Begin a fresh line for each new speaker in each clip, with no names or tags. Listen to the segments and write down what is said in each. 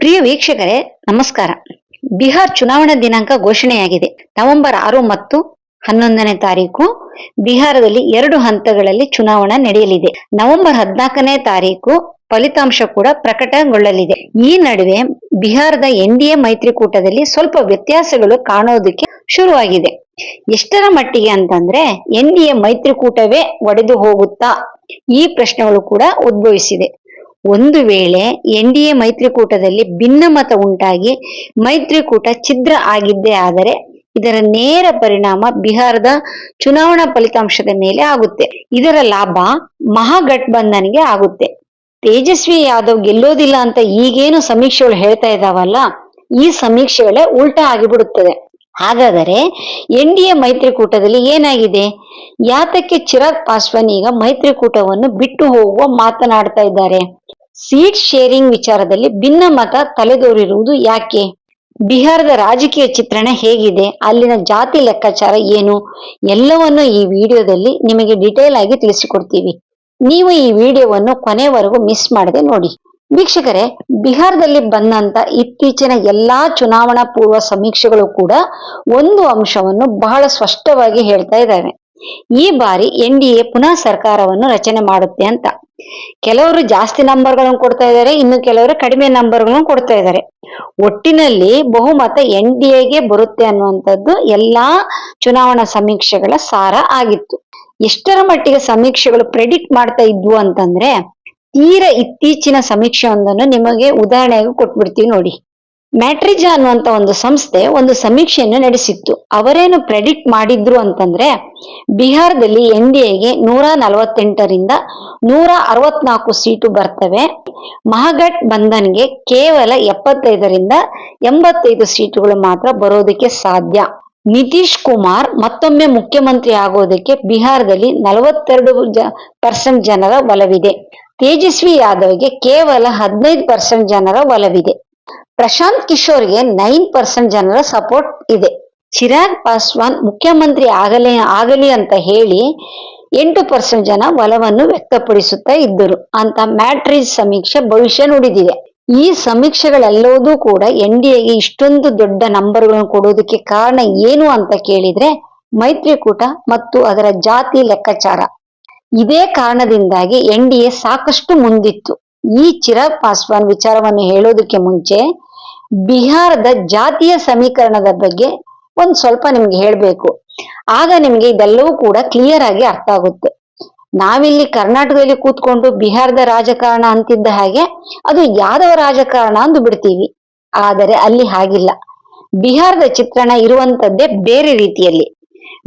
ಪ್ರಿಯ ವೀಕ್ಷಕರೇ, ನಮಸ್ಕಾರ. ಬಿಹಾರ್ ಚುನಾವಣಾ ದಿನಾಂಕ ಘೋಷಣೆಯಾಗಿದೆ. ನವೆಂಬರ್ ಆರು ಮತ್ತು ಹನ್ನೊಂದನೇ ತಾರೀಕು ಬಿಹಾರದಲ್ಲಿ ಎರಡು ಹಂತಗಳಲ್ಲಿ ಚುನಾವಣಾ ನಡೆಯಲಿದೆ. ನವೆಂಬರ್ ಹದಿನಾಲ್ಕನೇ ತಾರೀಕು ಫಲಿತಾಂಶ ಕೂಡ ಪ್ರಕಟಗೊಳ್ಳಲಿದೆ. ಈ ನಡುವೆ ಬಿಹಾರದ ಎನ್ ಡಿ ಎ ಮೈತ್ರಿಕೂಟದಲ್ಲಿ ಸ್ವಲ್ಪ ವ್ಯತ್ಯಾಸಗಳು ಕಾಣೋದಕ್ಕೆ ಶುರುವಾಗಿದೆ. ಎಷ್ಟರ ಮಟ್ಟಿಗೆ ಅಂತಂದ್ರೆ, ಎನ್ ಡಿ ಎ ಮೈತ್ರಿಕೂಟವೇ ಒಡೆದು ಹೋಗುತ್ತಾ ಈ ಪ್ರಶ್ನೆಗಳು ಕೂಡ ಉದ್ಭವಿಸಿದೆ. ಒಂದು ವೇಳೆ ಎನ್ ಡಿ ಎ ಮೈತ್ರಿಕೂಟದಲ್ಲಿ ಭಿನ್ನಮತ ಉಂಟಾಗಿ ಮೈತ್ರಿಕೂಟ ಛಿದ್ರ ಆಗಿದ್ದೇ ಆದರೆ ಇದರ ನೇರ ಪರಿಣಾಮ ಬಿಹಾರದ ಚುನಾವಣಾ ಫಲಿತಾಂಶದ ಮೇಲೆ ಆಗುತ್ತೆ. ಇದರ ಲಾಭ ಮಹಾಗಠಬಂಧನ್ಗೆ ಆಗುತ್ತೆ. ತೇಜಸ್ವಿ ಯಾದವ್ ಗೆಲ್ಲೋದಿಲ್ಲ ಅಂತ ಈಗೇನು ಸಮೀಕ್ಷೆಗಳು ಹೇಳ್ತಾ ಇದಾವಲ್ಲ ಈ ಸಮೀಕ್ಷೆಗಳೇ ಉಲ್ಟಾ ಆಗಿಬಿಡುತ್ತದೆ. ಹಾಗಾದರೆ ಎನ್ ಡಿ ಎ ಮೈತ್ರಿಕೂಟದಲ್ಲಿ ಏನಾಗಿದೆ? ಯಾತಕ್ಕೆ ಚಿರಾಗ್ ಪಾಸ್ವಾನ್ ಈಗ ಮೈತ್ರಿಕೂಟವನ್ನು ಬಿಟ್ಟು ಹೋಗುವ ಮಾತನಾಡ್ತಾ ಇದ್ದಾರೆ? ಸೀಟ್ ಶೇರಿಂಗ್ ವಿಚಾರದಲ್ಲಿ ಭಿನ್ನ ಮತ ತಲೆದೋರಿರುವುದು ಯಾಕೆ? ಬಿಹಾರದ ರಾಜಕೀಯ ಚಿತ್ರಣ ಹೇಗಿದೆ? ಅಲ್ಲಿನ ಜಾತಿ ಲೆಕ್ಕಾಚಾರ ಏನು? ಎಲ್ಲವನ್ನು ಈ ವಿಡಿಯೋದಲ್ಲಿ ನಿಮಗೆ ಡಿಟೇಲ್ ಆಗಿ ತಿಳಿಸಿಕೊಡ್ತೀವಿ. ನೀವು ಈ ವಿಡಿಯೋವನ್ನು ಕೊನೆವರೆಗೂ ಮಿಸ್ ಮಾಡದೆ ನೋಡಿ. ವೀಕ್ಷಕರೇ, ಬಿಹಾರದಲ್ಲಿ ಬಂದಂತ ಇತ್ತೀಚಿನ ಎಲ್ಲಾ ಚುನಾವಣಾ ಪೂರ್ವ ಸಮೀಕ್ಷೆಗಳು ಕೂಡ ಒಂದು ಅಂಶವನ್ನು ಬಹಳ ಸ್ಪಷ್ಟವಾಗಿ ಹೇಳ್ತಾ ಇದ್ದಾವೆ. ಈ ಬಾರಿ ಎನ್ ಡಿ ಎ ಪುನಃ ಸರ್ಕಾರವನ್ನು ರಚನೆ ಮಾಡುತ್ತೆ ಅಂತ. ಕೆಲವರು ಜಾಸ್ತಿ ನಂಬರ್ಗಳನ್ನು ಕೊಡ್ತಾ ಇದ್ದಾರೆ, ಇನ್ನು ಕೆಲವರು ಕಡಿಮೆ ನಂಬರ್ಗಳನ್ನು ಕೊಡ್ತಾ ಇದ್ದಾರೆ. ಒಟ್ಟಿನಲ್ಲಿ ಬಹುಮತ ಎನ್ ಡಿ ಎಗೆ ಬರುತ್ತೆ ಅನ್ನುವಂಥದ್ದು ಎಲ್ಲಾ ಚುನಾವಣಾ ಸಮೀಕ್ಷೆಗಳ ಸಾರ ಆಗಿತ್ತು. ಎಷ್ಟರ ಮಟ್ಟಿಗೆ ಸಮೀಕ್ಷೆಗಳು ಪ್ರೆಡಿಕ್ಟ್ ಮಾಡ್ತಾ ಇದ್ವು ಅಂತಂದ್ರೆ ತೀರ ಇತ್ತೀಚಿನ ಸಮೀಕ್ಷೆಯೊಂದನ್ನು ನಿಮಗೆ ಉದಾಹರಣೆಗೆ ಕೊಟ್ಬಿಡ್ತೀವಿ ನೋಡಿ. ಮ್ಯಾಟ್ರಿಜಾ ಅನ್ನುವಂತ ಒಂದು ಸಂಸ್ಥೆ ಒಂದು ಸಮೀಕ್ಷೆಯನ್ನು ನಡೆಸಿತ್ತು. ಅವರೇನು ಪ್ರೆಡಿಕ್ಟ್ ಮಾಡಿದ್ರು ಅಂತಂದ್ರೆ, ಬಿಹಾರದಲ್ಲಿ ಎನ್ ಡಿ ಎಗೆ ನೂರ ನಲವತ್ತೆಂಟರಿಂದ ನೂರ ಅರವತ್ನಾಲ್ಕು ಸೀಟು ಬರ್ತವೆ. ಮಹಾಗಠ್ ಬಂಧನ್ಗೆ ಕೇವಲ ಎಪ್ಪತ್ತೈದರಿಂದ ಎಂಬತ್ತೈದು ಸೀಟುಗಳು ಮಾತ್ರ ಬರೋದಕ್ಕೆ ಸಾಧ್ಯ. ನಿತೀಶ್ ಕುಮಾರ್ ಮತ್ತೊಮ್ಮೆ ಮುಖ್ಯಮಂತ್ರಿ ಆಗೋದಕ್ಕೆ ಬಿಹಾರದಲ್ಲಿ ನಲವತ್ತೆರಡು ಪರ್ಸೆಂಟ್ ಜನರ ಒಲವಿದೆ. ತೇಜಸ್ವಿ ಯಾದವ್ಗೆ ಕೇವಲ ಹದಿನೈದು ಪರ್ಸೆಂಟ್ ಜನರ ಒಲವಿದೆ. ಪ್ರಶಾಂತ್ ಕಿಶೋರ್ಗೆ ನೈನ್ ಪರ್ಸೆಂಟ್ ಜನರ ಸಪೋರ್ಟ್ ಇದೆ. ಚಿರಾಗ್ ಪಾಸ್ವಾನ್ ಮುಖ್ಯಮಂತ್ರಿ ಆಗಲಿ ಆಗಲಿ ಅಂತ ಹೇಳಿ ಎಂಟು ಪರ್ಸೆಂಟ್ ಜನ ಒಲವನ್ನು ವ್ಯಕ್ತಪಡಿಸುತ್ತಾ ಇದ್ದರು. ಅಂತ ಮ್ಯಾಟ್ರಿಜ್ ಸಮೀಕ್ಷೆ ಭವಿಷ್ಯ ನುಡಿದಿದೆ. ಈ ಸಮೀಕ್ಷೆಗಳೆಲ್ಲವೂ ಕೂಡ ಎನ್ ಡಿ ಎಗೆ ಇಷ್ಟೊಂದು ದೊಡ್ಡ ನಂಬರ್ಗಳನ್ನು ಕೊಡೋದಕ್ಕೆ ಕಾರಣ ಏನು ಅಂತ ಕೇಳಿದ್ರೆ ಮೈತ್ರಿಕೂಟ ಮತ್ತು ಅದರ ಜಾತಿ ಲೆಕ್ಕಾಚಾರ. ಇದೇ ಕಾರಣದಿಂದಾಗಿ ಎನ್ ಡಿ ಎ ಸಾಕಷ್ಟು ಮುಂದಿತ್ತು. ಈ ಚಿರಾಗ್ ಪಾಸ್ವಾನ್ ವಿಚಾರವನ್ನು ಹೇಳೋದಕ್ಕೆ ಮುಂಚೆ ಬಿಹಾರದ ಜಾತಿಯ ಸಮೀಕರಣದ ಬಗ್ಗೆ ಒಂದ್ ಸ್ವಲ್ಪ ನಿಮ್ಗೆ ಹೇಳ್ಬೇಕು. ಆಗ ನಿಮ್ಗೆ ಇದೆಲ್ಲವೂ ಕೂಡ ಕ್ಲಿಯರ್ ಆಗಿ ಅರ್ಥ ಆಗುತ್ತೆ. ನಾವಿಲ್ಲಿ ಕರ್ನಾಟಕದಲ್ಲಿ ಕೂತ್ಕೊಂಡು ಬಿಹಾರದ ರಾಜಕಾರಣ ಅಂತಿದ್ದ ಹಾಗೆ ಅದು ಯಾದವ ರಾಜಕಾರಣ ಅಂದು ಬಿಡ್ತೀವಿ. ಆದರೆ ಅಲ್ಲಿ ಹಾಗಿಲ್ಲ. ಬಿಹಾರದ ಚಿತ್ರಣ ಇರುವಂತದ್ದೇ ಬೇರೆ ರೀತಿಯಲ್ಲಿ.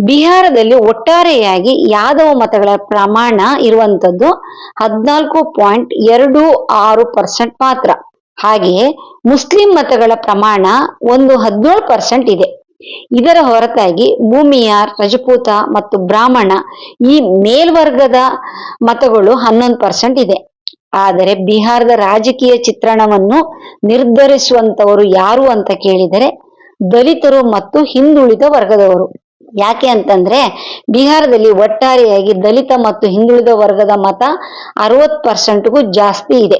ಬಿಹಾರದಲ್ಲಿ ಒಟ್ಟಾರೆಯಾಗಿ ಯಾದವ ಮತಗಳ ಪ್ರಮಾಣ ಇರುವಂತದ್ದು ಹದಿನಾಲ್ಕು ಪಾಯಿಂಟ್ ಎರಡು ಆರು ಪರ್ಸೆಂಟ್ ಮಾತ್ರ. ಹಾಗೆಯೇ ಮುಸ್ಲಿಂ ಮತಗಳ ಪ್ರಮಾಣ ಒಂದು ಹದಿನೇಳು ಪರ್ಸೆಂಟ್ ಇದೆ. ಇದರ ಹೊರತಾಗಿ ಭೂಮಿಯಾರ್, ರಜಪೂತ ಮತ್ತು ಬ್ರಾಹ್ಮಣ ಈ ಮೇಲ್ವರ್ಗದ ಮತಗಳು ಹನ್ನೊಂದು ಪರ್ಸೆಂಟ್ ಇದೆ. ಆದರೆ ಬಿಹಾರದ ರಾಜಕೀಯ ಚಿತ್ರಣವನ್ನು ನಿರ್ಧರಿಸುವಂತವರು ಯಾರು ಅಂತ ಕೇಳಿದರೆ ದಲಿತರು ಮತ್ತು ಹಿಂದುಳಿದ ವರ್ಗದವರು. ಯಾಕೆ ಅಂತಂದ್ರೆ ಬಿಹಾರದಲ್ಲಿ ಒಟ್ಟಾರೆಯಾಗಿ ದಲಿತ ಮತ್ತು ಹಿಂದುಳಿದ ವರ್ಗದ ಮತ ಅರವತ್ ಪರ್ಸೆಂಟ್ಗೂ ಜಾಸ್ತಿ ಇದೆ.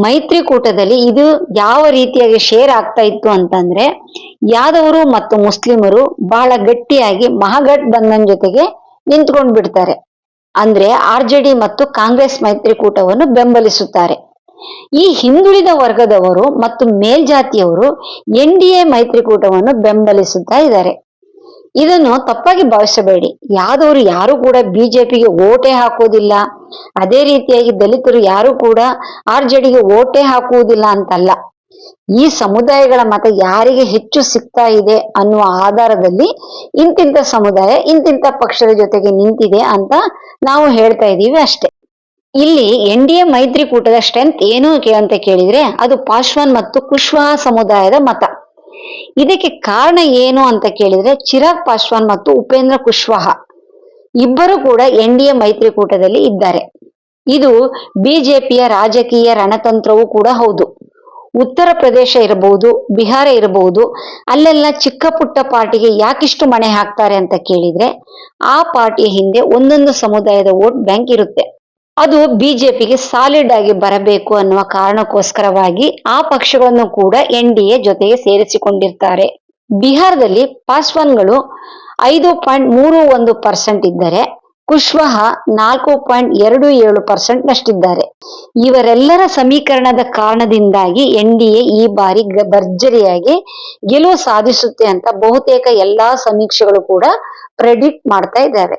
ಮೈತ್ರಿಕೂಟದಲ್ಲಿ ಇದು ಯಾವ ರೀತಿಯಾಗಿ ಶೇರ್ ಆಗ್ತಾ ಇತ್ತು ಅಂತಂದ್ರೆ ಯಾದವರು ಮತ್ತು ಮುಸ್ಲಿಮರು ಬಹಳ ಗಟ್ಟಿಯಾಗಿ ಮಹಾಘಟ್ ಬಂಧನ್ ಜೊತೆಗೆ ನಿಂತ್ಕೊಂಡ್ ಬಿಡ್ತಾರೆ. ಅಂದ್ರೆ ಆರ್ ಜೆ ಡಿ ಮತ್ತು ಕಾಂಗ್ರೆಸ್ ಮೈತ್ರಿಕೂಟವನ್ನು ಬೆಂಬಲಿಸುತ್ತಾರೆ. ಈ ಹಿಂದುಳಿದ ವರ್ಗದವರು ಮತ್ತು ಮೇಲ್ಜಾತಿಯವರು ಎನ್ ಡಿ ಎ ಮೈತ್ರಿಕೂಟವನ್ನು ಬೆಂಬಲಿಸುತ್ತಾ ಇದ್ದಾರೆ. ಇದನ್ನು ತಪ್ಪಾಗಿ ಭಾವಿಸಬೇಡಿ. ಯಾದವರು ಯಾರು ಕೂಡ ಬಿಜೆಪಿಗೆ ಓಟೆ ಹಾಕೋದಿಲ್ಲ ಅದೇ ರೀತಿಯಾಗಿ ದಲಿತರು ಯಾರು ಕೂಡ ಆರ್ ಜೆಡಿಗೆ ಓಟೇ ಹಾಕುವುದಿಲ್ಲ ಅಂತಲ್ಲ. ಈ ಸಮುದಾಯಗಳ ಮತ ಯಾರಿಗೆ ಹೆಚ್ಚು ಸಿಗ್ತಾ ಇದೆ ಅನ್ನುವ ಆಧಾರದಲ್ಲಿ ಇಂತಿಂತ ಸಮುದಾಯ, ಇಂತಿಂತ ಪಕ್ಷದ ಜೊತೆಗೆ ನಿಂತಿದೆ ಅಂತ ನಾವು ಹೇಳ್ತಾ ಇದ್ದೀವಿ ಅಷ್ಟೇ. ಇಲ್ಲಿ ಎನ್ ಡಿ ಎ ಮೈತ್ರಿಕೂಟದ ಸ್ಟ್ರೆಂತ್ ಏನು ಅಂತ ಕೇಳಿದ್ರೆ ಅದು ಪಾಶ್ವಾನ್ ಮತ್ತು ಕುಶ್ವಾ ಸಮುದಾಯದ ಮತ. ಇದಕ್ಕೆ ಕಾರಣ ಏನು ಅಂತ ಕೇಳಿದ್ರೆ ಚಿರಾಗ್ ಪಾಸ್ವಾನ್ ಮತ್ತು ಉಪೇಂದ್ರ ಕುಶ್ವಾಹ ಇಬ್ಬರು ಕೂಡ ಎನ್ ಡಿ ಮೈತ್ರಿಕೂಟದಲ್ಲಿ ಇದ್ದಾರೆ. ಇದು ಬಿಜೆಪಿಯ ರಾಜಕೀಯ ರಣತಂತ್ರವೂ ಕೂಡ ಹೌದು. ಉತ್ತರ ಪ್ರದೇಶ ಇರಬಹುದು, ಬಿಹಾರ ಇರಬಹುದು, ಅಲ್ಲೆಲ್ಲ ಚಿಕ್ಕ ಪುಟ್ಟ ಪಾರ್ಟಿಗೆ ಯಾಕಿಷ್ಟು ಮಣೆ ಹಾಕ್ತಾರೆ ಅಂತ ಕೇಳಿದ್ರೆ ಆ ಪಾರ್ಟಿಯ ಹಿಂದೆ ಒಂದೊಂದು ಸಮುದಾಯದ ವೋಟ್ ಬ್ಯಾಂಕ್ ಇರುತ್ತೆ. ಅದು ಬಿಜೆಪಿಗೆ ಸಾಲಿಡ್ ಆಗಿ ಬರಬೇಕು ಅನ್ನುವ ಕಾರಣಕ್ಕೋಸ್ಕರವಾಗಿ ಆ ಪಕ್ಷಗಳನ್ನು ಕೂಡ ಎನ್ ಡಿ ಎ ಜೊತೆಗೆ ಸೇರಿಸಿಕೊಂಡಿರ್ತಾರೆ. ಬಿಹಾರದಲ್ಲಿ ಪಾಸ್ವಾನ್ಗಳು ಐದು ಪಾಯಿಂಟ್ ಮೂರು ಒಂದು ಪರ್ಸೆಂಟ್ ಇದ್ದರೆ ಕುಶ್ವಾಹ ನಾಲ್ಕು ಪಾಯಿಂಟ್ ಎರಡು ಏಳು ಪರ್ಸೆಂಟ್ ನಷ್ಟಿದ್ದಾರೆ. ಇವರೆಲ್ಲರ ಸಮೀಕರಣದ ಕಾರಣದಿಂದಾಗಿ ಎನ್ ಡಿ ಎ ಈ ಬಾರಿ ಭರ್ಜರಿಯಾಗಿ ಗೆಲುವು ಸಾಧಿಸುತ್ತೆ ಅಂತ ಬಹುತೇಕ ಎಲ್ಲಾ ಸಮೀಕ್ಷೆಗಳು ಕೂಡ ಪ್ರೆಡಿಕ್ಟ್ ಮಾಡ್ತಾ ಇದ್ದಾರೆ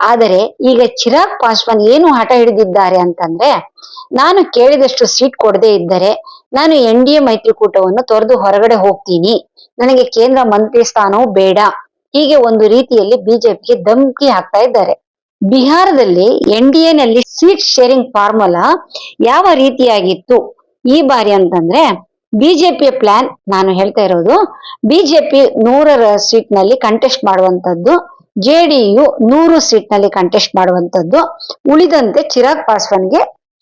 ಆದರೆ ಈಗ ಚಿರಾಗ್ ಪಾಸ್ವಾನ್ ಏನು ಹಠ ಹಿಡಿದಿದ್ದಾರೆ ಅಂತಂದ್ರೆ, ನಾನು ಕೇಳಿದಷ್ಟು ಸೀಟ್ ಕೊಡದೇ ಇದ್ದರೆ ನಾನು ಎನ್ ಡಿ ಎ ಮೈತ್ರಿಕೂಟವನ್ನು ತೊರೆದು ಹೊರಗಡೆ ಹೋಗ್ತೀನಿ. ನನಗೆ ಕೇಂದ್ರ ಮಂತ್ರಿ ಸ್ಥಾನವೂ ಬೇಡ. ಹೀಗೆ ಒಂದು ರೀತಿಯಲ್ಲಿ ಬಿಜೆಪಿಗೆ ಧಮಕಿ ಹಾಕ್ತಾ ಇದ್ದಾರೆ. ಬಿಹಾರದಲ್ಲಿ ಎನ್ ಡಿ ನಲ್ಲಿ ಸೀಟ್ ಶೇರಿಂಗ್ ಫಾರ್ಮುಲಾ ಯಾವ ರೀತಿಯಾಗಿತ್ತು? ಈ ಬಾರಿ ಅಂತಂದ್ರೆ, ಬಿಜೆಪಿಯ ಪ್ಲಾನ್ ನಾನು ಹೇಳ್ತಾ ಇರೋದು, ಬಿಜೆಪಿ ನೂರರ ಸೀಟ್ನಲ್ಲಿ ಕಂಟೆಸ್ಟ್ ಮಾಡುವಂತದ್ದು ಜೆಡಿಯು ನೂರು ಸೀಟ್ನಲ್ಲಿ ಕಂಟೆಸ್ಟ್ ಮಾಡುವಂತದ್ದು ಉಳಿದಂತೆ ಚಿರಾಗ್ ಪಾಸ್ವಾನ್ಗೆ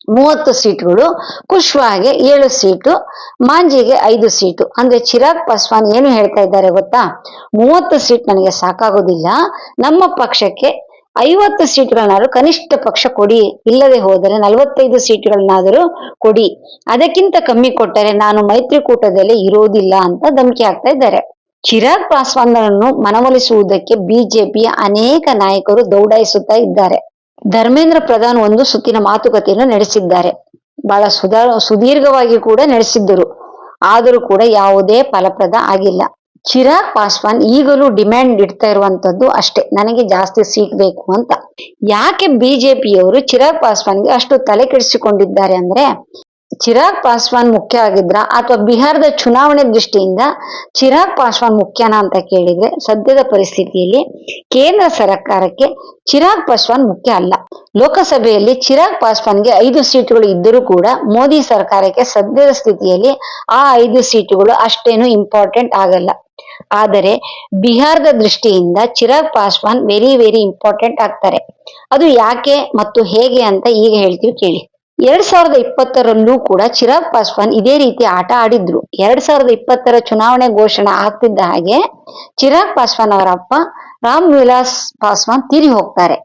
ಮೂವತ್ತು ಸೀಟ್ಗಳು ಕುಶ್ವಾಗೆ ಏಳು ಸೀಟು, ಮಾಂಜಿಗೆ ಐದು ಸೀಟು. ಅಂದ್ರೆ ಚಿರಾಗ್ ಪಾಸ್ವಾನ್ ಏನು ಹೇಳ್ತಾ ಇದ್ದಾರೆ ಗೊತ್ತಾ? ಮೂವತ್ತು ಸೀಟ್ ನನಗೆ ಸಾಕಾಗೋದಿಲ್ಲ. ನಮ್ಮ ಪಕ್ಷಕ್ಕೆ ಐವತ್ತು ಸೀಟ್ಗಳನ್ನಾದ್ರೂ ಕನಿಷ್ಠ ಪಕ್ಷ ಕೊಡಿ. ಇಲ್ಲದೆ ಹೋದರೆ ನಲವತ್ತೈದು ಸೀಟ್ಗಳನ್ನಾದರೂ ಕೊಡಿ. ಅದಕ್ಕಿಂತ ಕಮ್ಮಿ ಕೊಟ್ಟರೆ ನಾನು ಮೈತ್ರಿಕೂಟದಲ್ಲಿ ಇರೋದಿಲ್ಲ ಅಂತ ಧಮಕಿ ಹಾಕ್ತಾ ಇದ್ದಾರೆ. ಚಿರಾಗ್ ಪಾಸ್ವಾನ್ರನ್ನು ಮನವೊಲಿಸುವುದಕ್ಕೆ ಬಿಜೆಪಿಯ ಅನೇಕ ನಾಯಕರು ದೌಡಾಯಿಸುತ್ತಾ ಇದ್ದಾರೆ. ಧರ್ಮೇಂದ್ರ ಪ್ರಧಾನ್ ಒಂದು ಸುತ್ತಿನ ಮಾತುಕತೆಯನ್ನು ನಡೆಸಿದ್ದಾರೆ. ಬಹಳ ಸುಧಾ ಸುದೀರ್ಘವಾಗಿ ಕೂಡ ನಡೆಸಿದ್ದರು. ಆದರೂ ಕೂಡ ಯಾವುದೇ ಫಲಪ್ರದ ಆಗಿಲ್ಲ. ಚಿರಾಗ್ ಪಾಸ್ವಾನ್ ಈಗಲೂ ಡಿಮ್ಯಾಂಡ್ ಇಡ್ತಾ ಇರುವಂತದ್ದು ಅಷ್ಟೇ. ನನಗೆ ಜಾಸ್ತಿ ಸೀಟ್ ಬೇಕು ಅಂತ. ಯಾಕೆ ಬಿಜೆಪಿಯವರು ಚಿರಾಗ್ ಪಾಸ್ವಾನ್ಗೆ ಅಷ್ಟು ತಲೆ ಕೆಡಿಸಿಕೊಂಡಿದ್ದಾರೆ ಅಂದ್ರೆ ಚಿರಾಗ್ ಪಾಸ್ವಾನ್ ಮುಖ್ಯ ಆಗಿದ್ರ ಅಥವಾ ಬಿಹಾರದ ಚುನಾವಣೆ ದೃಷ್ಟಿಯಿಂದ ಚಿರಾಗ್ ಪಾಸ್ವಾನ್ ಮುಖ್ಯನಾ ಅಂತ ಕೇಳಿದ್ರೆ ಸದ್ಯದ ಪರಿಸ್ಥಿತಿಯಲ್ಲಿ ಕೇಂದ್ರ ಸರ್ಕಾರಕ್ಕೆ ಚಿರಾಗ್ ಪಾಸ್ವಾನ್ ಮುಖ್ಯ ಅಲ್ಲ. ಲೋಕಸಭೆಯಲ್ಲಿ ಚಿರಾಗ್ ಪಾಸ್ವಾನ್ಗೆ ಐದು ಸೀಟುಗಳು ಇದ್ದರೂ ಕೂಡ ಮೋದಿ ಸರ್ಕಾರಕ್ಕೆ ಸದ್ಯದ ಸ್ಥಿತಿಯಲ್ಲಿ ಆ ಐದು ಸೀಟುಗಳು ಅಷ್ಟೇನು ಇಂಪಾರ್ಟೆಂಟ್ ಆಗಲ್ಲ. ಆದರೆ ಬಿಹಾರದ ದೃಷ್ಟಿಯಿಂದ Chirag Paswan very very important ಆಗ್ತಾರೆ. ಅದು ಯಾಕೆ ಮತ್ತು ಹೇಗೆ ಅಂತ ಈಗ ಹೇಳ್ತೀವಿ ಕೇಳಿ. ಎರಡ್ ಸಾವಿರದ ಇಪ್ಪತ್ತರಲ್ಲೂ ಕೂಡ ಚಿರಾಗ್ ಪಾಸ್ವಾನ್ ಇದೇ ರೀತಿ ಆಟ ಆಡಿದ್ರು. ಎರಡ್ ಸಾವಿರದ ಇಪ್ಪತ್ತರ ಚುನಾವಣೆ ಘೋಷಣೆ ಆಗ್ತಿದ್ದ ಹಾಗೆ ಚಿರಾಗ್ ಪಾಸ್ವಾನ್ ಅವರ ಅಪ್ಪ ರಾಮ್ ವಿಲಾಸ್ ಪಾಸ್ವಾನ್ ತೀರಿ ಹೋಗ್ತಾರೆ.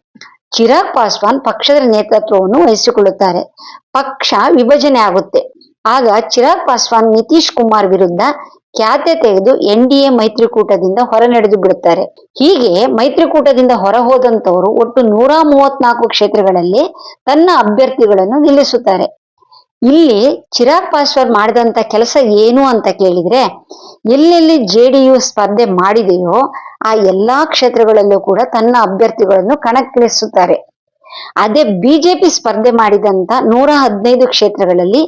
ಚಿರಾಗ್ ಪಾಸ್ವಾನ್ ಪಕ್ಷದ ನೇತೃತ್ವವನ್ನು ವಹಿಸಿಕೊಳ್ಳುತ್ತಾರೆ. ಪಕ್ಷ ವಿಭಜನೆ ಆಗುತ್ತೆ. ಆಗ ಚಿರಾಗ್ ಪಾಸ್ವಾನ್ ನಿತೀಶ್ ಕುಮಾರ್ ವಿರುದ್ಧ ಖ್ಯಾತೆ ತೆಗೆದು ಎನ್ ಡಿ ಎ ಮೈತ್ರಿಕೂಟದಿಂದ ಹೊರ ನಡೆದು ಬಿಡುತ್ತಾರೆ. ಹೀಗೆ ಮೈತ್ರಿಕೂಟದಿಂದ ಹೊರ ಹೋದಂತವರು ಒಟ್ಟು ನೂರ ಮೂವತ್ನಾಲ್ಕು ಕ್ಷೇತ್ರಗಳಲ್ಲಿ ತನ್ನ ಅಭ್ಯರ್ಥಿಗಳನ್ನು ನಿಲ್ಲಿಸುತ್ತಾರೆ. ಇಲ್ಲಿ ಚಿರಾಗ್ ಪಾಸ್ವಾನ್ ಮಾಡಿದಂತ ಕೆಲಸ ಏನು ಅಂತ ಕೇಳಿದ್ರೆ, ಎಲ್ಲೆಲ್ಲಿ ಜೆಡಿಯು ಸ್ಪರ್ಧೆ ಮಾಡಿದೆಯೋ ಆ ಎಲ್ಲಾ ಕ್ಷೇತ್ರಗಳಲ್ಲೂ ಕೂಡ ತನ್ನ ಅಭ್ಯರ್ಥಿಗಳನ್ನು ಕಣಕ್ಕಿಳಿಸುತ್ತಾರೆ. ಅದೇ ಬಿಜೆಪಿ ಸ್ಪರ್ಧೆ ಮಾಡಿದಂತ ನೂರ ಹದಿನೈದು ಕ್ಷೇತ್ರಗಳಲ್ಲಿ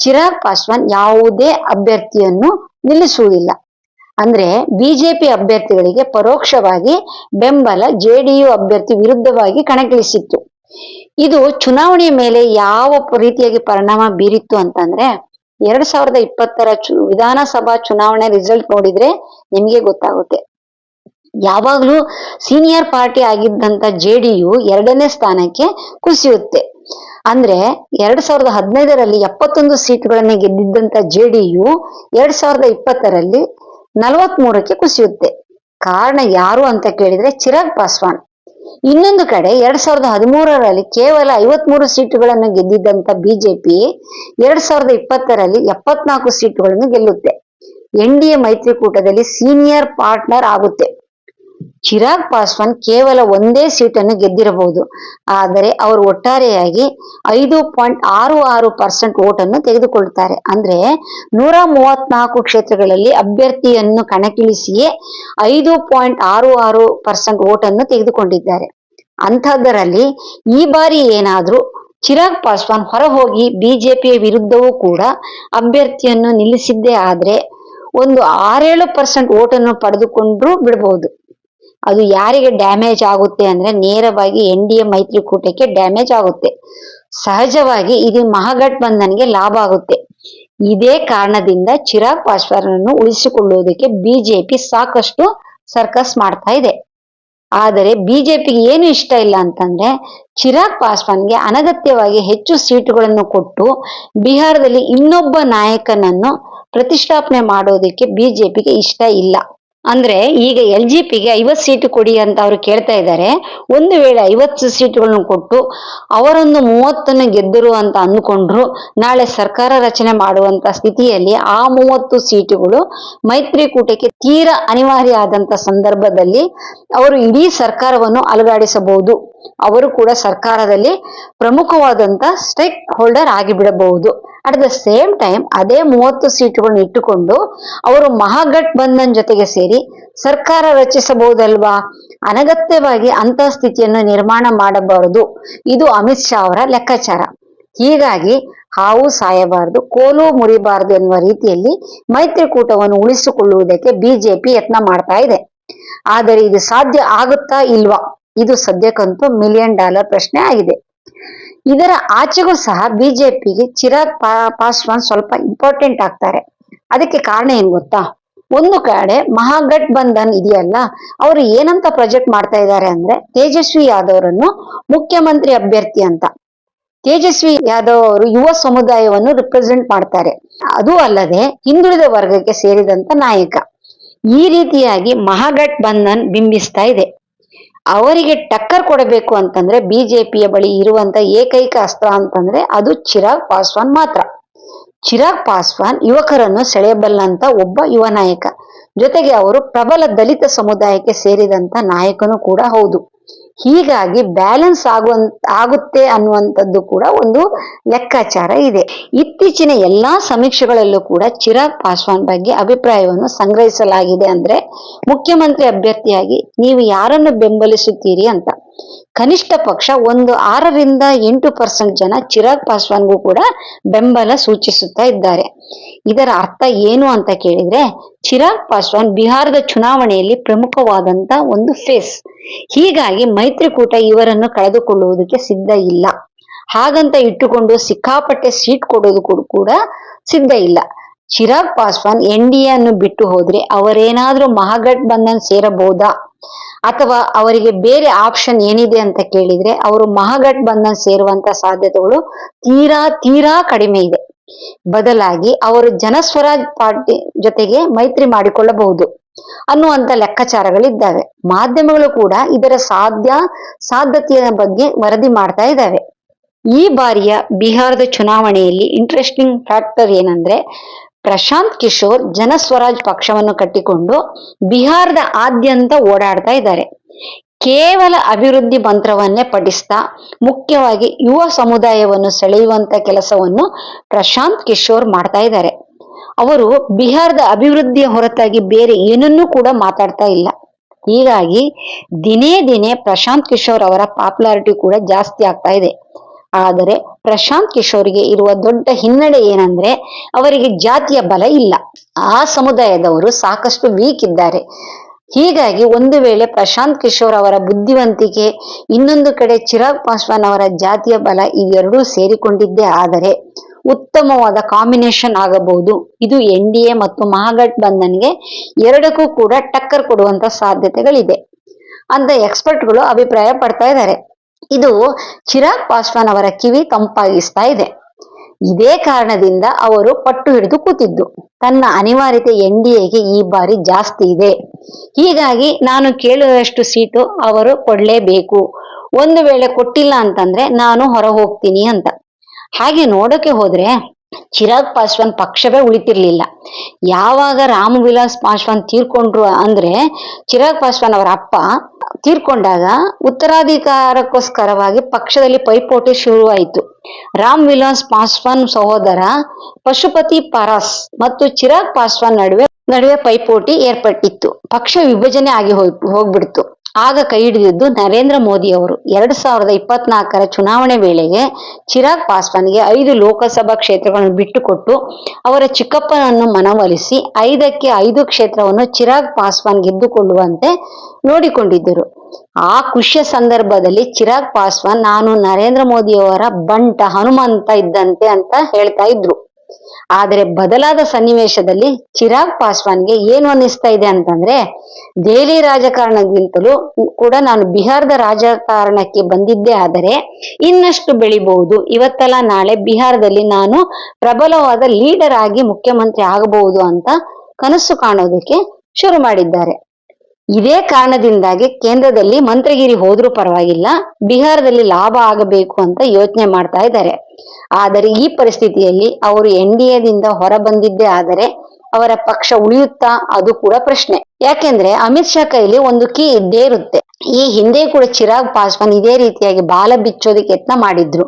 ಚಿರಾಗ್ ಪಾಸ್ವಾನ್ ಯಾವುದೇ ಅಭ್ಯರ್ಥಿಯನ್ನು ನಿಲ್ಲಿಸುವುದಿಲ್ಲ. ಅಂದ್ರೆ ಬಿಜೆಪಿ ಅಭ್ಯರ್ಥಿಗಳಿಗೆ ಪರೋಕ್ಷವಾಗಿ ಬೆಂಬಲ ಜೆಡಿಯು ಅಭ್ಯರ್ಥಿ ವಿರುದ್ಧವಾಗಿ ಕಣಕ್ಕಿಳಿಸಿತ್ತು. ಇದು ಚುನಾವಣೆಯ ಮೇಲೆ ಯಾವ ರೀತಿಯಾಗಿ ಪರಿಣಾಮ ಬೀರಿತ್ತು ಅಂತಂದ್ರೆ, ಎರಡ್ ಸಾವಿರದ ಇಪ್ಪತ್ತರ ಚು, ವಿಧಾನಸಭಾ ಚುನಾವಣೆ ರಿಸಲ್ಟ್ ನೋಡಿದ್ರೆ ನಿಮಗೆ ಗೊತ್ತಾಗುತ್ತೆ. ಯಾವಾಗ್ಲೂ ಸೀನಿಯರ್ ಪಾರ್ಟಿ ಆಗಿದ್ದಂತ ಜೆಡಿಯು ಎರಡನೇ ಸ್ಥಾನಕ್ಕೆ ಕುಸಿಯುತ್ತೆ. ಅಂದ್ರೆ ಎರಡ್ ಸಾವಿರದ ಹದಿನೈದರಲ್ಲಿ ಎಪ್ಪತ್ತೊಂದು ಸೀಟ್ಗಳನ್ನ ಗೆದ್ದಿದ್ದಂತ ಜೆಡಿಯು ಎರಡ್ ಸಾವಿರದ ಇಪ್ಪತ್ತರಲ್ಲಿ ನಲವತ್ತ್ ಮೂರಕ್ಕೆ ಕುಸಿಯುತ್ತೆ. ಕಾರಣ ಯಾರು ಅಂತ ಕೇಳಿದ್ರೆ ಚಿರಾಗ್ ಪಾಸ್ವಾನ್. ಇನ್ನೊಂದು ಕಡೆ ಎರಡ್ ಸಾವಿರದ ಹದಿಮೂರರಲ್ಲಿ ಕೇವಲ ಐವತ್ಮೂರು ಸೀಟುಗಳನ್ನು ಗೆದ್ದಿದ್ದಂತ ಬಿಜೆಪಿ ಎರಡ್ ಸಾವಿರದ ಇಪ್ಪತ್ತರಲ್ಲಿ ಎಪ್ಪತ್ನಾಲ್ಕು ಸೀಟುಗಳನ್ನು ಗೆಲ್ಲುತ್ತೆ. ಎನ್ ಡಿ ಎ ಮೈತ್ರಿಕೂಟದಲ್ಲಿ ಸೀನಿಯರ್ ಪಾರ್ಟ್ನರ್ ಆಗುತ್ತೆ. ಚಿರಾಗ್ ಪಾಸ್ವಾನ್ ಕೇವಲ ಒಂದೇ ಸೀಟನ್ನು ಗೆದ್ದಿರಬಹುದು. ಆದರೆ ಅವರು ಒಟ್ಟಾರೆಯಾಗಿ ಐದು ಪಾಯಿಂಟ್ ಆರು ಆರು ಪರ್ಸೆಂಟ್ ಓಟನ್ನು ತೆಗೆದುಕೊಳ್ತಾರೆ ಅಂದ್ರೆ ನೂರ ಮೂವತ್ನಾಲ್ಕು ಕ್ಷೇತ್ರಗಳಲ್ಲಿ ಅಭ್ಯರ್ಥಿಯನ್ನು ಕಣಕ್ಕಿಳಿಸಿಯೇ ಐದು ಪಾಯಿಂಟ್ ಆರು ಆರು ಪರ್ಸೆಂಟ್ ಓಟನ್ನು ತೆಗೆದುಕೊಂಡಿದ್ದಾರೆ. ಅಂಥದ್ದರಲ್ಲಿ ಈ ಬಾರಿ ಏನಾದರೂ ಚಿರಾಗ್ ಪಾಸ್ವಾನ್ ಹೊರ ಹೋಗಿ ಬಿಜೆಪಿಯ ವಿರುದ್ಧವೂ ಕೂಡ ಅಭ್ಯರ್ಥಿಯನ್ನು ನಿಲ್ಲಿಸಿದ್ದೇ ಆದ್ರೆ ಒಂದು ಆರೇಳು ಪರ್ಸೆಂಟ್ ಓಟನ್ನು ಪಡೆದುಕೊಂಡ್ರೂ ಬಿಡಬಹುದು ಅದು ಯಾರಿಗೆ ಡ್ಯಾಮೇಜ್ ಆಗುತ್ತೆ ಅಂದ್ರೆ ನೇರವಾಗಿ ಎನ್ ಡಿ ಎ ಮೈತ್ರಿಕೂಟಕ್ಕೆ ಡ್ಯಾಮೇಜ್ ಆಗುತ್ತೆ. ಸಹಜವಾಗಿ ಇದು ಮಹಾಗಠಬಂಧನ್ಗೆ ಲಾಭ ಆಗುತ್ತೆ. ಇದೇ ಕಾರಣದಿಂದ ಚಿರಾಗ್ ಪಾಸ್ವಾನ್ ಉಳಿಸಿಕೊಳ್ಳುವುದಕ್ಕೆ ಬಿಜೆಪಿ ಸಾಕಷ್ಟು ಸರ್ಕಸ್ ಮಾಡ್ತಾ ಇದೆ. ಆದರೆ ಬಿಜೆಪಿಗೆ ಏನು ಇಷ್ಟ ಇಲ್ಲ ಅಂತಂದ್ರೆ ಚಿರಾಗ್ ಪಾಸ್ವಾನ್ಗೆ ಅನಗತ್ಯವಾಗಿ ಹೆಚ್ಚು ಸೀಟುಗಳನ್ನು ಕೊಟ್ಟು ಬಿಹಾರದಲ್ಲಿ ಇನ್ನೊಬ್ಬ ನಾಯಕನನ್ನು ಪ್ರತಿಷ್ಠಾಪನೆ ಮಾಡೋದಕ್ಕೆ ಬಿಜೆಪಿಗೆ ಇಷ್ಟ ಇಲ್ಲ. ಅಂದ್ರೆ ಈಗ ಎಲ್ ಜಿ ಪಿಗೆ ಐವತ್ತು ಸೀಟು ಕೊಡಿ ಅಂತ ಅವರು ಕೇಳ್ತಾ ಇದ್ದಾರೆ. ಒಂದು ವೇಳೆ ಐವತ್ತು ಸೀಟುಗಳನ್ನು ಕೊಟ್ಟು ಅವರೊಂದು ಮೂವತ್ತನ್ನು ಗೆದ್ದರು ಅಂತ ಅಂದ್ಕೊಂಡ್ರು, ನಾಳೆ ಸರ್ಕಾರ ರಚನೆ ಮಾಡುವಂತ ಸ್ಥಿತಿಯಲ್ಲಿ ಆ ಮೂವತ್ತು ಸೀಟುಗಳು ಮೈತ್ರಿಕೂಟಕ್ಕೆ ತೀರ ಅನಿವಾರ್ಯ ಆದಂತ ಸಂದರ್ಭದಲ್ಲಿ ಅವರು ಇಡೀ ಸರ್ಕಾರವನ್ನು ಅಲುಗಾಡಿಸಬಹುದು. ಅವರು ಕೂಡ ಸರ್ಕಾರದಲ್ಲಿ ಪ್ರಮುಖವಾದಂತ ಸ್ಟೇಕ್ ಹೋಲ್ಡರ್ ಆಗಿಬಿಡಬಹುದು. ಅಟ್ ದ ಸೇಮ್ ಟೈಮ್ ಅದೇ ಮೂವತ್ತು ಸೀಟುಗಳನ್ನ ಇಟ್ಟುಕೊಂಡು ಅವರು ಮಹಾಗಠ್ ಬಂಧನ್ ಜೊತೆಗೆ ಸೇರಿ ಸರ್ಕಾರ ರಚಿಸಬಹುದಲ್ವಾ? ಅನಗತ್ಯವಾಗಿ ಅಂತಹ ಸ್ಥಿತಿಯನ್ನು ನಿರ್ಮಾಣ ಮಾಡಬಾರದು. ಇದು ಅಮಿತ್ ಶಾ ಅವರ ಲೆಕ್ಕಾಚಾರ. ಹೀಗಾಗಿ ಹಾವು ಸಾಯಬಾರದು, ಕೋಲು ಮುರಿಬಾರದು ಎನ್ನುವ ರೀತಿಯಲ್ಲಿ ಮೈತ್ರಿಕೂಟವನ್ನು ಉಳಿಸಿಕೊಳ್ಳುವುದಕ್ಕೆ ಬಿಜೆಪಿ ಯತ್ನ ಮಾಡ್ತಾ ಇದೆ. ಆದರೆ ಇದು ಸಾಧ್ಯ ಆಗುತ್ತಾ ಇಲ್ವಾ? ಇದು ಸದ್ಯಕ್ಕಂತೂ ಮಿಲಿಯನ್ ಡಾಲರ್ ಪ್ರಶ್ನೆ ಆಗಿದೆ. ಇದರ ಆಚೆಗೂ ಸಹ ಬಿಜೆಪಿಗೆ ಚಿರಾಗ್ ಪಾಸ್ವಾನ್ ಸ್ವಲ್ಪ ಇಂಪಾರ್ಟೆಂಟ್ ಆಗ್ತಾರೆ. ಅದಕ್ಕೆ ಕಾರಣ ಏನ್ ಗೊತ್ತಾ? ಒಂದು ಕಡೆ ಮಹಾಗಠ್ ಬಂಧನ್ ಇದೆಯಲ್ಲ, ಅವರು ಏನಂತ ಪ್ರಾಜೆಕ್ಟ್ ಮಾಡ್ತಾ ಇದ್ದಾರೆ ಅಂದ್ರೆ ತೇಜಸ್ವಿ ಯಾದವ್ ಅವರನ್ನು ಮುಖ್ಯಮಂತ್ರಿ ಅಭ್ಯರ್ಥಿ ಅಂತ. ತೇಜಸ್ವಿ ಯಾದವ್ ಅವರು ಯುವ ಸಮುದಾಯವನ್ನು ರಿಪ್ರೆಸೆಂಟ್ ಮಾಡ್ತಾರೆ. ಅದು ಅಲ್ಲದೆ ಹಿಂದುಳಿದ ವರ್ಗಕ್ಕೆ ಸೇರಿದಂತ ನಾಯಕ. ಈ ರೀತಿಯಾಗಿ ಮಹಾಗಠ್ ಬಂಧನ್ ಬಿಂಬಿಸ್ತಾ ಇದೆ. ಅವರಿಗೆ ಟಕ್ಕರ್ ಕೊಡಬೇಕು ಅಂತಂದ್ರೆ ಬಿಜೆಪಿಯ ಬಳಿ ಇರುವಂತ ಏಕೈಕ ಅಸ್ತ್ರ ಅಂತಂದ್ರೆ ಅದು ಚಿರಾಗ್ ಪಾಸ್ವಾನ್ ಮಾತ್ರ. ಚಿರಾಗ್ ಪಾಸ್ವಾನ್ ಯುವಕರನ್ನು ಸೆಳೆಯಬಲ್ಲಂತ ಒಬ್ಬ ಯುವ ನಾಯಕ. ಜೊತೆಗೆ ಅವರು ಪ್ರಬಲ ದಲಿತ ಸಮುದಾಯಕ್ಕೆ ಸೇರಿದಂತ ನಾಯಕನು ಕೂಡ ಹೌದು. ಹೀಗಾಗಿ ಬ್ಯಾಲೆನ್ಸ್ ಆಗುವಂತ ಆಗುತ್ತೆ ಅನ್ನುವಂಥದ್ದು ಕೂಡ ಒಂದು ಲೆಕ್ಕಾಚಾರ ಇದೆ. ಇತ್ತೀಚಿನ ಎಲ್ಲಾ ಸಮೀಕ್ಷೆಗಳಲ್ಲೂ ಕೂಡ ಚಿರಾಗ್ ಪಾಸ್ವಾನ್ ಬಗ್ಗೆ ಅಭಿಪ್ರಾಯವನ್ನು ಸಂಗ್ರಹಿಸಲಾಗಿದೆ ಅಂದ್ರೆ ಮುಖ್ಯಮಂತ್ರಿ ಅಭ್ಯರ್ಥಿಯಾಗಿ ನೀವು ಯಾರನ್ನು ಬೆಂಬಲಿಸುತ್ತೀರಿ ಅಂತ. ಕನಿಷ್ಠ ಪಕ್ಷ ಒಂದು ಆರರಿಂದ ಎಂಟು ಪರ್ಸೆಂಟ್ ಜನ ಚಿರಾಗ್ ಪಾಸ್ವಾನ್ಗೂ ಕೂಡ ಬೆಂಬಲ ಸೂಚಿಸುತ್ತಾ ಇದ್ದಾರೆ. ಇದರ ಅರ್ಥ ಏನು ಅಂತ ಕೇಳಿದ್ರೆ, ಚಿರಾಗ್ ಪಾಸ್ವಾನ್ ಬಿಹಾರದ ಚುನಾವಣೆಯಲ್ಲಿ ಪ್ರಮುಖವಾದಂತ ಒಂದು ಫೇಸ್. ಹೀಗಾಗಿ ಮೈತ್ರಿಕೂಟ ಇವರನ್ನು ಕಳೆದುಕೊಳ್ಳುವುದಕ್ಕೆ ಸಿದ್ಧ ಇಲ್ಲ. ಹಾಗಂತ ಇಟ್ಟುಕೊಂಡು ಸಿಕ್ಕಾಪಟ್ಟೆ ಸೀಟ್ ಕೊಡೋದು ಕೂಡ- ಸಿದ್ಧ ಇಲ್ಲ. ಚಿರಾಗ್ ಪಾಸ್ವಾನ್ ಎನ್ ಡಿ ಅನ್ನು ಬಿಟ್ಟು ಹೋದ್ರೆ ಅವರೇನಾದ್ರೂ ಮಹಾಗಠ್ ಬಂಧನ್ ಸೇರಬಹುದಾ? ಅಥವಾ ಅವರಿಗೆ ಬೇರೆ ಆಪ್ಷನ್ ಏನಿದೆ ಅಂತ ಕೇಳಿದ್ರೆ ಅವರು ಮಹಾಗಠ್ ಬಂಧನ್ ಸೇರುವಂತ ಸಾಧ್ಯತೆಗಳು ತೀರಾ ತೀರಾ ಕಡಿಮೆ ಇದೆ. ಬದಲಾಗಿ ಅವರು ಜನಸ್ವರಾಜ್ ಪಾರ್ಟಿ ಜೊತೆಗೆ ಮೈತ್ರಿ ಮಾಡಿಕೊಳ್ಳಬಹುದು ಅನ್ನುವಂತ ಲೆಕ್ಕಾಚಾರಗಳಿದ್ದಾವೆ. ಮಾಧ್ಯಮಗಳು ಕೂಡ ಇದರ ಸಾಧ್ಯ ಸಾಧ್ಯತೆಯ ಬಗ್ಗೆ ವರದಿ ಮಾಡ್ತಾ ಇದ್ದಾವೆ. ಈ ಬಾರಿಯ ಬಿಹಾರದ ಚುನಾವಣೆಯಲ್ಲಿ ಇಂಟ್ರೆಸ್ಟಿಂಗ್ ಫ್ಯಾಕ್ಟರ್ ಏನಂದ್ರೆ ಪ್ರಶಾಂತ್ ಕಿಶೋರ್ ಜನಸ್ವರಾಜ್ ಪಕ್ಷವನ್ನು ಕಟ್ಟಿಕೊಂಡು ಬಿಹಾರದ ಆದ್ಯಂತ ಓಡಾಡ್ತಾ ಇದ್ದಾರೆ. ಕೇವಲ ಅಭಿವೃದ್ಧಿ ಮಂತ್ರವನ್ನೇ ಪಠಿಸ್ತಾ ಮುಖ್ಯವಾಗಿ ಯುವ ಸಮುದಾಯವನ್ನು ಸೆಳೆಯುವಂತ ಕೆಲಸವನ್ನು ಪ್ರಶಾಂತ್ ಕಿಶೋರ್ ಮಾಡ್ತಾ ಇದ್ದಾರೆ. ಅವರು ಬಿಹಾರದ ಅಭಿವೃದ್ಧಿಯ ಹೊರತಾಗಿ ಬೇರೆ ಏನನ್ನೂ ಕೂಡ ಮಾತಾಡ್ತಾ ಇಲ್ಲ. ಹೀಗಾಗಿ ದಿನೇ ದಿನೇ ಪ್ರಶಾಂತ್ ಕಿಶೋರ್ ಅವರ ಪಾಪ್ಯುಲಾರಿಟಿ ಕೂಡ ಜಾಸ್ತಿ ಆಗ್ತಾ ಇದೆ. ಆದರೆ ಪ್ರಶಾಂತ್ ಕಿಶೋರ್ಗೆ ಇರುವ ದೊಡ್ಡ ಹಿನ್ನಡೆ ಏನಂದ್ರೆ ಅವರಿಗೆ ಜಾತಿಯ ಬಲ ಇಲ್ಲ. ಆ ಸಮುದಾಯದವರು ಸಾಕಷ್ಟು ವೀಕ್ ಇದ್ದಾರೆ. ಹೀಗಾಗಿ ಒಂದು ವೇಳೆ ಪ್ರಶಾಂತ್ ಕಿಶೋರ್ ಅವರ ಬುದ್ಧಿವಂತಿಕೆ, ಇನ್ನೊಂದು ಕಡೆ ಚಿರಾಗ್ ಪಾಸ್ವಾನ್ ಅವರ ಜಾತಿಯ ಬಲ ಇವೆರಡೂ ಸೇರಿಕೊಂಡಿದ್ದೇ ಆದರೆ ಉತ್ತಮವಾದ ಕಾಂಬಿನೇಷನ್ ಆಗಬಹುದು. ಇದು ಎನ್ ಡಿ ಎ ಮತ್ತು ಮಹಾಗಠ್ ಬಂಧನ್ಗೆ ಎರಡಕ್ಕೂ ಕೂಡ ಟಕ್ಕರ್ ಕೊಡುವಂತ ಸಾಧ್ಯತೆಗಳಿದೆ. ಅಂತ ಎಕ್ಸ್ಪರ್ಟ್ಗಳು ಅಭಿಪ್ರಾಯ ಪಡ್ತಾ ಇದ್ದಾರೆ. ಇದು ಚಿರಾಗ್ ಪಾಸ್ವಾನ್ ಅವರ ಕಿವಿ ತಂಪಾಗಿಸ್ತಾ ಇದೆ. ಇದೇ ಕಾರಣದಿಂದ ಅವರು ಪಟ್ಟು ಹಿಡಿದು ಕೂತಿದ್ದು. ತನ್ನ ಅನಿವಾರ್ಯತೆ ಎನ್ ಡಿ ಎಗೆ ಈ ಬಾರಿ ಜಾಸ್ತಿ ಇದೆ. ಹೀಗಾಗಿ ನಾನು ಕೇಳುವಷ್ಟು ಸೀಟು ಅವರು ಕೊಡಲೇಬೇಕು. ಒಂದು ವೇಳೆ ಕೊಟ್ಟಿಲ್ಲ ಅಂತಂದ್ರೆ ನಾನು ಹೊರ ಹೋಗ್ತೀನಿ ಅಂತ. ಹಾಗೆ ನೋಡೋಕೆ ಹೋದ್ರೆ ಚಿರಾಗ್ ಪಾಸ್ವಾನ್ ಪಕ್ಷವೇ ಉಳಿತಿರ್ಲಿಲ್ಲ. ಯಾವಾಗ ರಾಮ್ ವಿಲಾಸ್ ಪಾಸ್ವಾನ್ ತೀರ್ಕೊಂಡ್ರು ಅಂದ್ರೆ ಚಿರಾಗ್ ಪಾಸ್ವಾನ್ ಅವರ ಅಪ್ಪ ತೀರ್ಕೊಂಡಾಗ ಉತ್ತರಾಧಿಕಾರಕ್ಕೋಸ್ಕರವಾಗಿ ಪಕ್ಷದಲ್ಲಿ ಪೈಪೋಟಿ ಶುರುವಾಯಿತು. ರಾಮ್ ವಿಲಾಸ್ ಪಾಸ್ವಾನ್ ಸಹೋದರ ಪಶುಪತಿ ಪರಾಸ್ ಮತ್ತು ಚಿರಾಗ್ ಪಾಸ್ವಾನ್ ನಡುವೆ ನಡುವೆ ಪೈಪೋಟಿ ಏರ್ಪಟ್ಟಿತ್ತು. ಪಕ್ಷ ವಿಭಜನೆ ಆಗಿ ಹೋಗ್, ಹೋಗ್ಬಿಡ್ತು. ಆಗ ಕೈ ಹಿಡಿದಿದ್ದು ನರೇಂದ್ರ ಮೋದಿ ಅವರು. ಎರಡ್ ಸಾವಿರದ ಇಪ್ಪತ್ನಾಲ್ಕರ ಚುನಾವಣೆ ವೇಳೆಗೆ ಚಿರಾಗ್ ಪಾಸ್ವಾನ್ಗೆ ಐದು ಲೋಕಸಭಾ ಕ್ಷೇತ್ರಗಳನ್ನು ಬಿಟ್ಟುಕೊಟ್ಟು ಅವರ ಚಿಕ್ಕಪ್ಪನನ್ನು ಮನವೊಲಿಸಿ ಐದಕ್ಕೆ ಐದು ಕ್ಷೇತ್ರವನ್ನು ಚಿರಾಗ್ ಪಾಸ್ವಾನ್ ಗೆದ್ದುಕೊಳ್ಳುವಂತೆ ನೋಡಿಕೊಂಡಿದ್ದರು. ಆ ಖುಷಿಯ ಸಂದರ್ಭದಲ್ಲಿ ಚಿರಾಗ್ ಪಾಸ್ವಾನ್, ನಾನು ನರೇಂದ್ರ ಮೋದಿಯವರ ಬಂಟ, ಹನುಮಂತ ಇದ್ದಂತೆ ಅಂತ ಹೇಳ್ತಾ ಇದ್ರು. ಆದರೆ ಬದಲಾದ ಸನ್ನಿವೇಶದಲ್ಲಿ ಚಿರಾಗ್ ಪಾಸ್ವಾನ್ಗೆ ಏನು ಅನ್ನಿಸ್ತಾ ಇದೆ ಅಂತಂದ್ರೆ, ದೆಹಲಿ ರಾಜಕಾರಣಕ್ಕಿಂತಲೂ ಕೂಡ ನಾನು ಬಿಹಾರದ ರಾಜಕಾರಣಕ್ಕೆ ಬಂದಿದ್ದೆ ಆದರೆ ಇನ್ನಷ್ಟು ಬೆಳಿಬಹುದು. ಇವತ್ತಲ್ಲ ನಾಳೆ ಬಿಹಾರದಲ್ಲಿ ನಾನು ಪ್ರಬಲವಾದ ಲೀಡರ್ ಆಗಿ ಮುಖ್ಯಮಂತ್ರಿ ಆಗಬಹುದು ಅಂತ ಕನಸು ಕಾಣೋದಕ್ಕೆ ಶುರು ಮಾಡಿದ್ದಾರೆ. ಇದೇ ಕಾರಣದಿಂದಾಗಿ ಕೇಂದ್ರದಲ್ಲಿ ಮಂತ್ರಿಗಿರಿ ಹೋದ್ರೂ ಪರವಾಗಿಲ್ಲ, ಬಿಹಾರದಲ್ಲಿ ಲಾಭ ಆಗಬೇಕು ಅಂತ ಯೋಚನೆ ಮಾಡ್ತಾ ಇದ್ದಾರೆ. ಆದರೆ ಈ ಪರಿಸ್ಥಿತಿಯಲ್ಲಿ ಅವರು ಎನ್ ಡಿ ಎದಿಂದ ಹೊರ ಬಂದಿದ್ದೇ ಆದರೆ ಅವರ ಪಕ್ಷ ಉಳಿಯುತ್ತಾ ಅದು ಕೂಡ ಪ್ರಶ್ನೆ. ಯಾಕೆಂದ್ರೆ ಅಮಿತ್ ಶಾ ಕೈಲಿ ಒಂದು ಕೀ ಇದ್ದೇ ಇರುತ್ತೆ. ಈ ಹಿಂದೆ ಕೂಡ ಚಿರಾಗ್ ಪಾಸ್ವಾನ್ ಇದೇ ರೀತಿಯಾಗಿ ಬಾಲ ಬಿಚ್ಚೋದಕ್ಕೆ ಯತ್ನ ಮಾಡಿದ್ರು.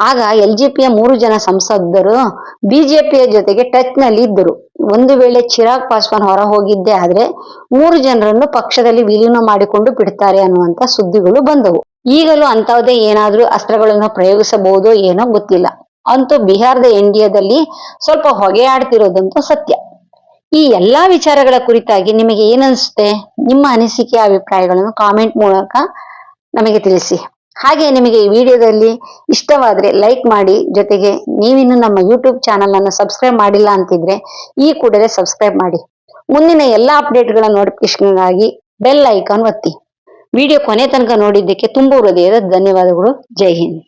ಆಗ ಎಲ್ ಜೆ ಪಿಯ ಮೂರು ಜನ ಸಂಸದರು ಬಿಜೆಪಿಯ ಜೊತೆಗೆ ಟಚ್ನಲ್ಲಿ ಇದ್ದರು. ಒಂದು ವೇಳೆ ಚಿರಾಗ್ ಪಾಸ್ವಾನ್ ಹೊರ ಹೋಗಿದ್ದೇ ಆದ್ರೆ ಮೂರು ಜನರನ್ನು ಪಕ್ಷದಲ್ಲಿ ವಿಲೀನ ಮಾಡಿಕೊಂಡು ಬಿಡ್ತಾರೆ ಅನ್ನುವಂತ ಸುದ್ದಿಗಳು ಬಂದವು. ಈಗಲೂ ಅಂತಹದೇ ಏನಾದ್ರೂ ಅಸ್ತ್ರಗಳನ್ನು ಪ್ರಯೋಗಿಸಬಹುದೋ ಏನೋ ಗೊತ್ತಿಲ್ಲ. ಅಂತೂ ಬಿಹಾರದ ಇಂಡಿಯಾದಲ್ಲಿ ಸ್ವಲ್ಪ ಹೊಗೆ ಆಡ್ತಿರೋದಂತೂ ಸತ್ಯ. ಈ ಎಲ್ಲಾ ವಿಚಾರಗಳ ಕುರಿತಾಗಿ ನಿಮಗೆ ಏನನ್ಸುತ್ತೆ ನಿಮ್ಮ ಅನಿಸಿಕೆ, ಅಭಿಪ್ರಾಯಗಳನ್ನು ಕಾಮೆಂಟ್ ಮೂಲಕ ನಮಗೆ ತಿಳಿಸಿ. ಹಾಗೆ ನಿಮಗೆ ಈ ವಿಡಿಯೋದಲ್ಲಿ ಇಷ್ಟವಾದ್ರೆ ಲೈಕ್ ಮಾಡಿ. ಜೊತೆಗೆ ನೀವಿನ್ನು ನಮ್ಮ ಯೂಟ್ಯೂಬ್ ಚಾನಲ್ ಅನ್ನು ಸಬ್ಸ್ಕ್ರೈಬ್ ಮಾಡಿಲ್ಲ ಅಂತಿದ್ರೆ ಈ ಕೂಡಲೇ ಸಬ್ಸ್ಕ್ರೈಬ್ ಮಾಡಿ. ಮುಂದಿನ ಎಲ್ಲಾ ಅಪ್ಡೇಟ್ಗಳ ನೋಟಿಫಿಕೇಶನ್ಗಾಗಿ ಬೆಲ್ ಐಕಾನ್ ಒತ್ತಿ. ವಿಡಿಯೋ ಕೊನೆ ತನಕ ನೋಡಿದ್ದಕ್ಕೆ ತುಂಬ ಹೃದಯದ ಧನ್ಯವಾದಗಳು. ಜೈ ಹಿಂದ್.